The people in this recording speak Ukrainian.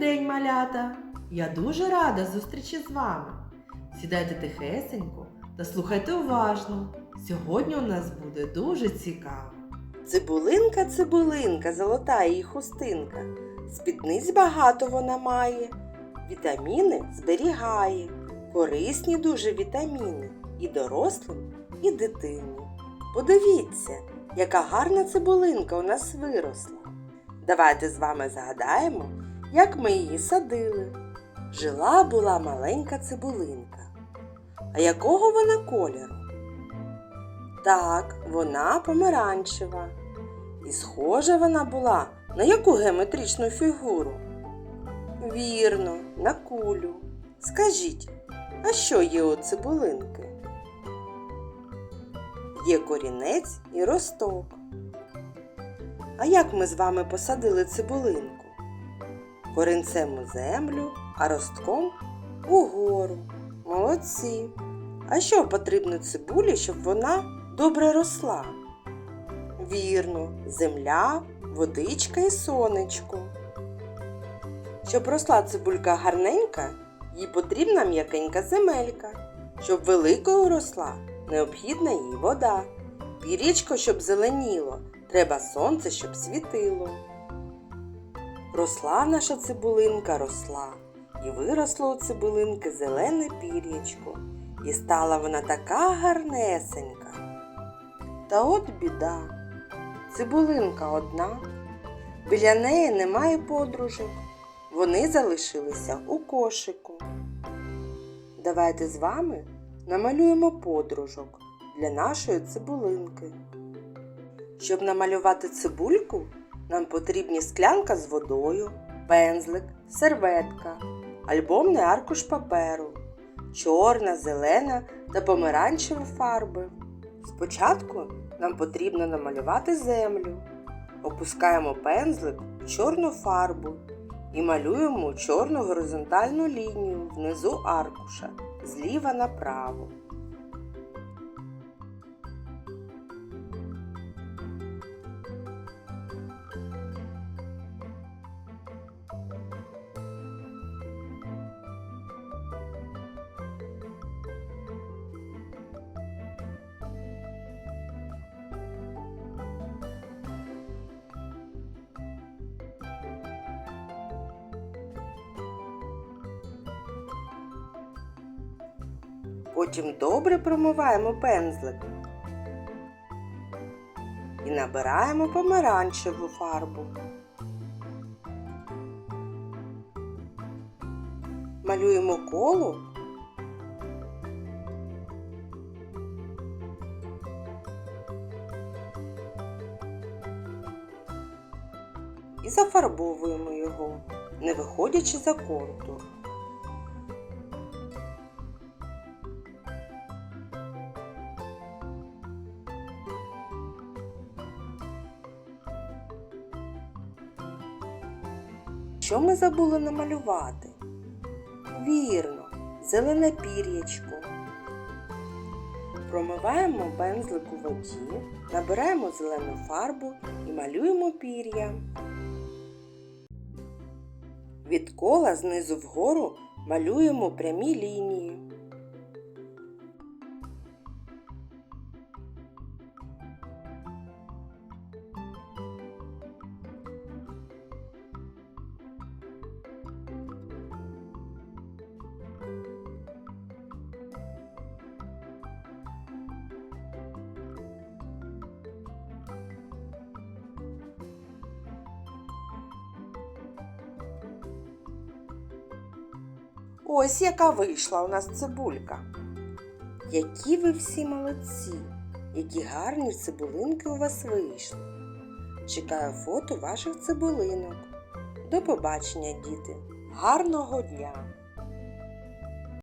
день, малята! Я дуже рада зустрічі з вами. Сідайте тихесенько та слухайте уважно. Сьогодні у нас буде дуже цікаво. Цибулинка, цибулинка, золота її хустинка. Спідниць багато вона має, вітаміни зберігає, корисні дуже вітаміни і дорослим, і дитині. Подивіться, яка гарна цибулинка у нас виросла. Давайте з вами згадаємо, як ми її садили. Жила була маленька цибулинка. А якого вона кольору? Так, вона помаранчева. І схожа вона була на яку геометричну фігуру? Вірно, на кулю. Скажіть, а що є у цибулинки? Є корінець і росток. А як ми з вами посадили цибулинку? Корінцем у землю, а ростком угору. Молодці. А що потрібно цибулі, щоб вона добре росла? Вірно, земля, водичка і сонечко. Щоб росла цибулька гарненька, їй потрібна м'якенька земелька. Щоб великою росла, необхідна їй вода. Пірічко, щоб зеленіло, треба сонце, щоб світило. Росла наша цибулинка, росла, і виросло у цибулинки зелене пір'ячко, і стала вона така гарнесенька. Та от біда, цибулинка одна, біля неї немає подружок, вони залишилися у кошику. Давайте з вами намалюємо подружок для нашої цибулинки. Щоб намалювати цибульку, нам потрібні склянка з водою, пензлик, серветка, альбомний аркуш паперу, чорна, зелена та помаранчева фарби. Спочатку нам потрібно намалювати землю. Опускаємо пензлик в чорну фарбу і малюємо чорну горизонтальну лінію внизу аркуша зліва направо. Потім добре промиваємо пензлик і набираємо помаранчеву фарбу. Малюємо коло і зафарбовуємо його, не виходячи за контур. Що ми забули намалювати? Вірно, зелене пір'ячко. Промиваємо пензлик у воді, набираємо зелену фарбу і малюємо пір'я. Від кола знизу вгору малюємо прямі лінії. Ось яка вийшла у нас цибулька. Які ви всі молодці, які гарні цибулинки у вас вийшли. Чекаю фото ваших цибулинок. До побачення, діти! Гарного дня!